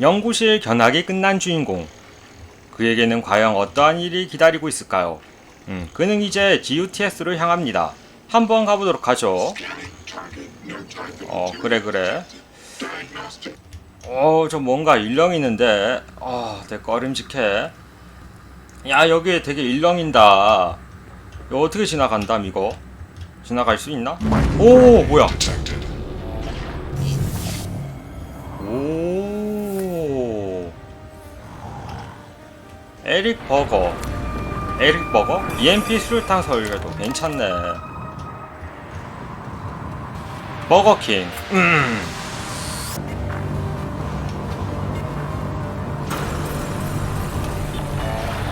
연구실 견학이 끝난 주인공. 그에게는 과연 어떠한 일이 기다리고 있을까요? 음, 그는 이제 GUTS로 향합니다. 한번 가보도록 하죠. 어, 그래, 그래. 어, 저 뭔가 일렁 있는데. 아, 내 꺼림직해. 야, 여기 되게 일렁인다. 이거 어떻게 지나간담, 이거? 지나갈 수 있나? 오, 뭐야? 에릭 버거. 에릭 버거? EMP 수류탄 설계도 괜찮네. 버거킹. 음.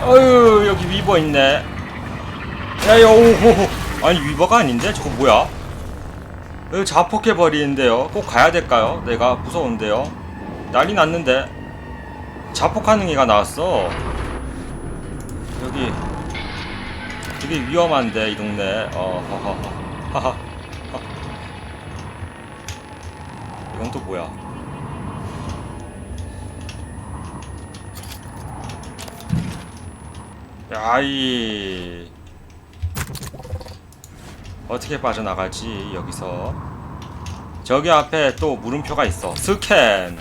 어휴, 여기 위버 있네. 야, 야, 오호. 아니, 위버가 아닌데? 저거 뭐야? 여기 자폭해 버리는데요. 꼭 가야 될까요? 내가 무서운데요. 난리 났는데. 자폭하는 애가 나왔어. 여기 되게 위험한데 이 동네. 어, 하하, 하하. 이건 또 뭐야? 야이 어떻게 빠져나가지 여기서 저기 앞에 또 물음표가 있어 스캔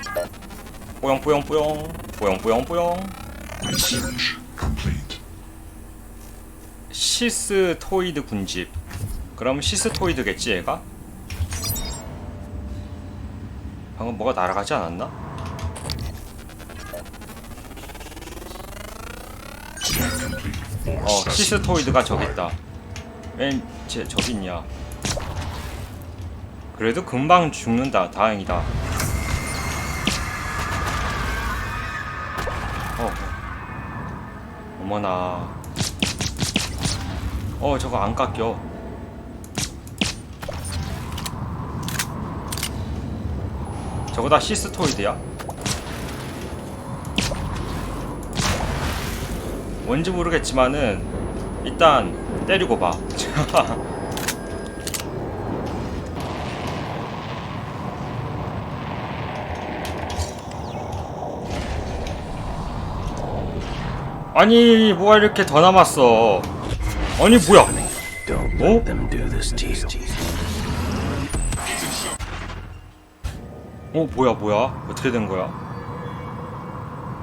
뽀용뽀용뽀용 뽀용뽀용뽀용. 시스토이드 군집 그럼 시스토이드겠지 얘가? 방금 뭐가 날아가지 않았나? 어 시스토이드가 저기. 있다 왠쟤 저기 있냐 그래도 금방 죽는다 다행이다 어 어머나 어 저거 안 깎여 저거 다 시스토이드야? 뭔지 모르겠지만은 일단 때리고 봐. 아니 뭐가 이렇게 더 남았어? 아니 뭐야? You. 어 뭐야 뭐야 어떻게 된 거야?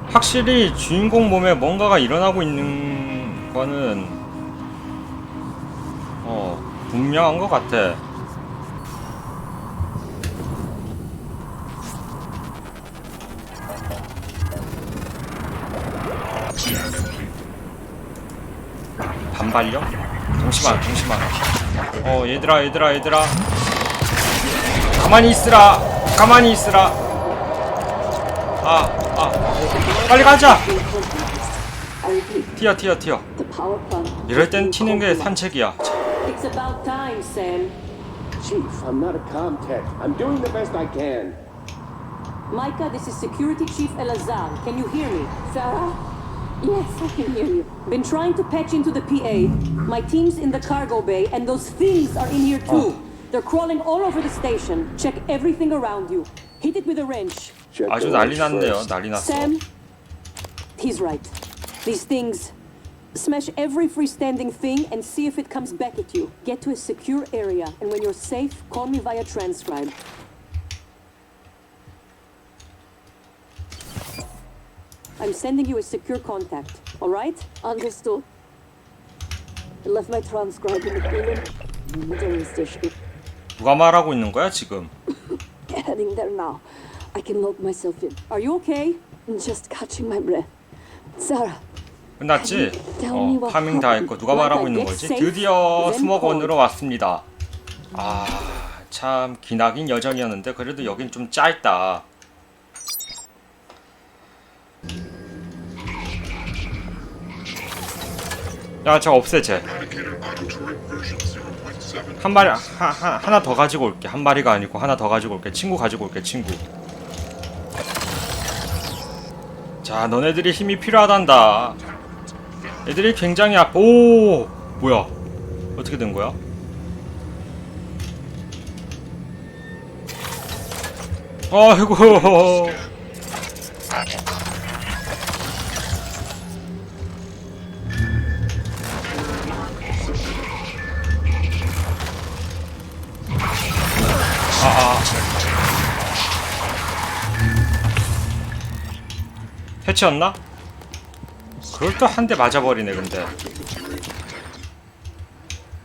확실히 주인공 몸에 뭔가가 일어나고 있는 거는 어 분명한 것 같아. 반발력? 잠시만 잠시만 어 얘들아 얘들아 얘들아 가만히 있으라 가만히 있으라 아아 빨리 가자 I repeat, 튀어 튀어 튀어 the power plant. 이럴 땐 튀는 게 산책이야 It's about time, Sam. Chief, I'm not a comm tech. I'm doing the best I can. Micah, this is Security Chief Elazar. Can you hear me? Sarah? Yes, I can hear you. Been trying to patch into the PA. My team's in the cargo bay, and those things are in here too. They're crawling all over the station. Check everything around you. Hit it with a wrench. Check 아주 the 난리 wrench 났네요 first. 난리 났어 Sam, he's right. These things. Smash every freestanding thing and see if it comes back at you. Get to a secure area, and when you're safe, call me via transcribe. I'm sending you a secure contact, alright? Understood. I left my transcribe in the cooler. Military station. 누가 말하고 있는 거야 지금 Heading there now. I can lock myself in. Are you okay? Just catching my breath. Sarah, 끝났지? 어 파밍 다 했고 누가 말하고 있는 거지? 드디어 수목원으로 왔습니다 아 참 기나긴 여정이었는데 그래도 여긴 좀 짧다 야 저 없애 쟤 Eradicator auditory version 0.7. 한 마리 하, 하, 하나 더 가지고 올게. 한 마리가 아니고 하나 더 가지고 올게. 친구 가지고 올게 친구. 자 너네들이 힘이 필요하단다. 애들이 굉장히 아파. 오 뭐야? 어떻게 된 거야? 아이고 해치웠나? 그걸 또 한 대 맞아버리네 근데.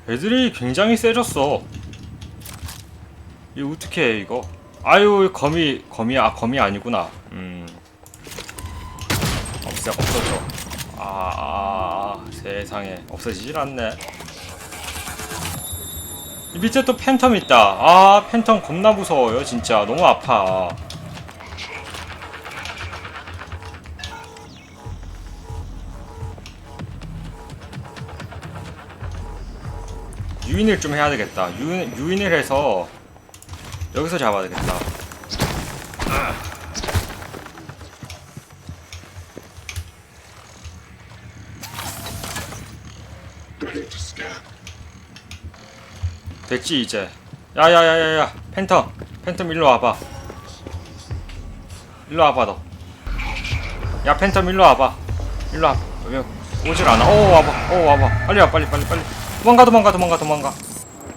애들이 굉장히 세졌어. 이거 어떻게 해 이거? 아유 거미 거미 아 거미 아니구나. 음. 없애 없어져. 아, 아 세상에. 없어지질 않네. 이 밑에 또 팬텀 있다. 아 팬텀 겁나 무서워요 진짜. 너무 아파 유인을 좀 해야 되겠다. 유인, 유인을 해서 여기서 잡아야 되겠다. 됐지 이제. 야야야야야 팬텀 팬텀 일로 와봐. 일로 와봐 너. 야 팬텀 일로 와봐. 일로 와. 왜 오질 않아? 오 와봐. 오 와봐. 빨리 와 빨리 빨리 빨리. 도망가 도망가 도망가 도망가.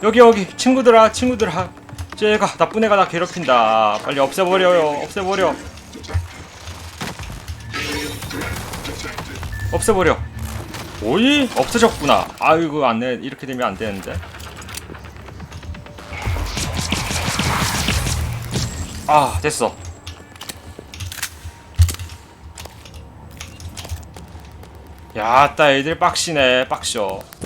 여기 여기 친구들아 친구들아. 쟤가 나쁜 애가 나 괴롭힌다. 빨리 없애버려요. 없애버려. 없애버려. 오이 없어졌구나. 아이고 안돼 이렇게 되면 안 되는데. 아 됐어. 야따 애들 빡시네 빡셔.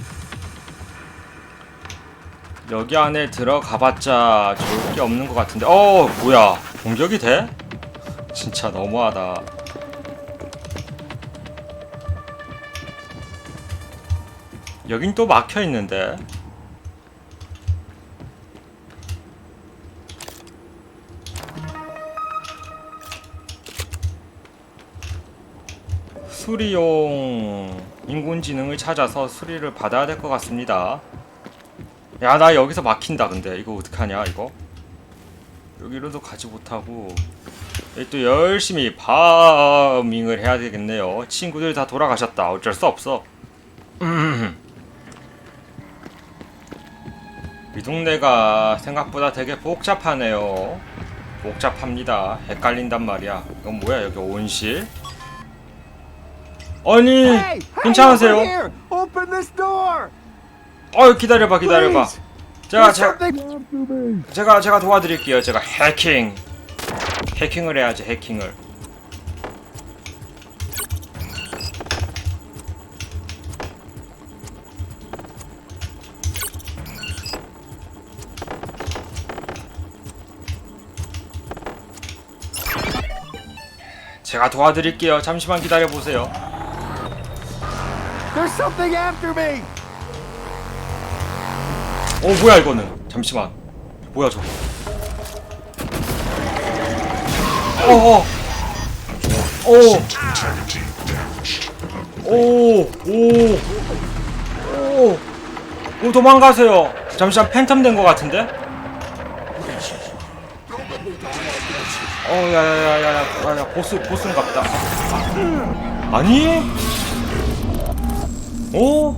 여기 안에 들어가봤자 좋을 게 없는 것 같은데. 어 뭐야 공격이 돼? 진짜 너무하다. 여긴 또 막혀 있는데. 수리용 인공지능을 찾아서 수리를 받아야 될 것 같습니다. 야, 나 여기서 막힌다, 근데. 이거 어떡하냐, 이거? 여기로도 가지 못하고. 또 열심히 파밍을 해야 되겠네요. 친구들 다 돌아가셨다. 어쩔 수 없어. 음. 이 동네가 생각보다 되게 복잡하네요. 복잡합니다. 헷갈린단 말이야. 이건 뭐야, 여기 온실? 아니, 괜찮으세요? 어유 기다려봐 기다려봐. 제가 제가. 제가 제가 도와드릴게요. 제가 해킹. 해킹을 해야지 해킹을. 제가 도와드릴게요. 잠시만 기다려 보세요. There's something after me. 어 뭐야 이거는. 잠시만. 뭐야 저거. 어어. Integrity damaged. 오오오오 오 도망가세요. 잠시만 팬텀 된 것 같은데? 어 야야야야야 보스 보스인갑다. 아니? 오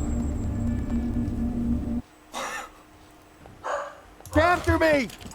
After me.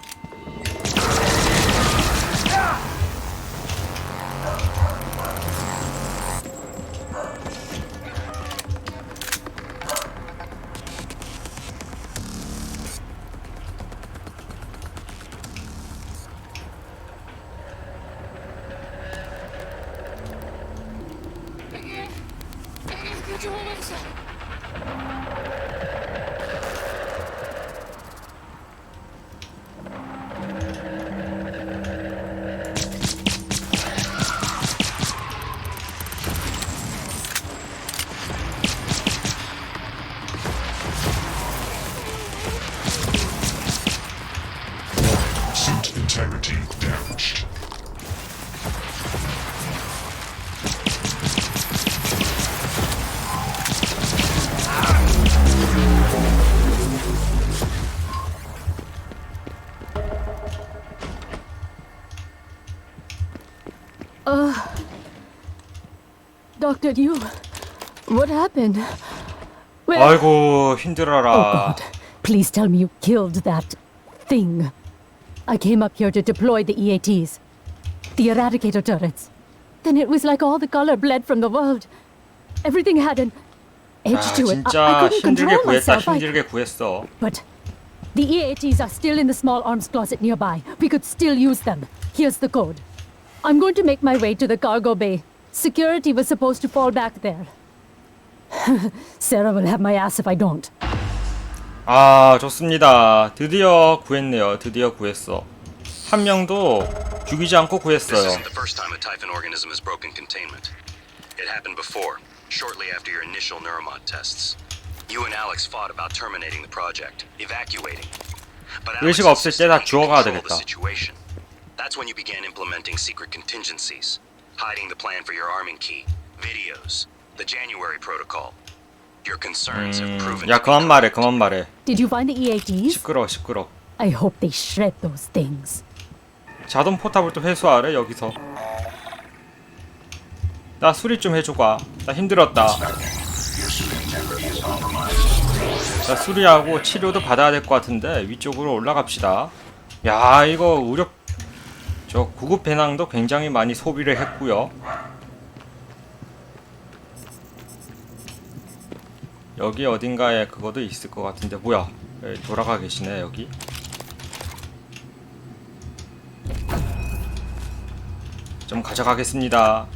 Doctor, you. What happened? Where? 아이고 Oh 힘들어라. God. Please tell me you killed that thing. I came up here to deploy the EATs, the eradicator turrets. Then it was like all the color bled from the world. Everything had an edge 아 to it. I, I 진짜 couldn't 힘들게 control 구했다. myself. I, 힘들게 구했어. but the EATs are still in the small arms closet nearby. We could still use them. Here's the code. I'm going to make my way to the cargo bay. Security was supposed to fall back there. Sarah will have my ass if I don't. 아 좋습니다. 드디어 구했네요. 드디어 구했어. 한 명도 죽이지 않고 This 구했어요. isn't the first time a Typhon organism has broken containment. It happened before, shortly after your initial neuromod tests. You and Alex fought about terminating the project, evacuating. But Alex 의식 없을 때 다 insisted you 죽어가야 control the 되겠다. situation. That's when you began implementing secret contingencies, Hiding the plan for your arming key, videos, the January protocol. Your concerns have proven 야 그만 말해. 그만 말해. Did you find the EATs? 시끄러 시끄러. I hope they shred those things. 자동 포탑을 또 회수하래 여기서. 나 수리 좀 해줘봐. 나 힘들었다. 자 수리하고 치료도 받아야 될 것 같은데 위쪽으로 올라갑시다. 야 이거 의료 저 구급 배낭도 굉장히 많이 소비를 했고요. 여기 어딘가에 그거도 있을 것 같은데 뭐야? 여기 돌아가 계시네 여기. 좀 가져가겠습니다.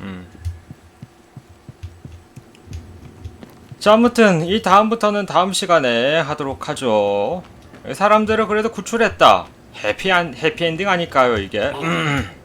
음. 자, 아무튼 이 다음부터는 다음 시간에 하도록 하죠. 사람들을 그래도 구출했다. 해피한 해피엔딩 아닐까요, 이게? 음.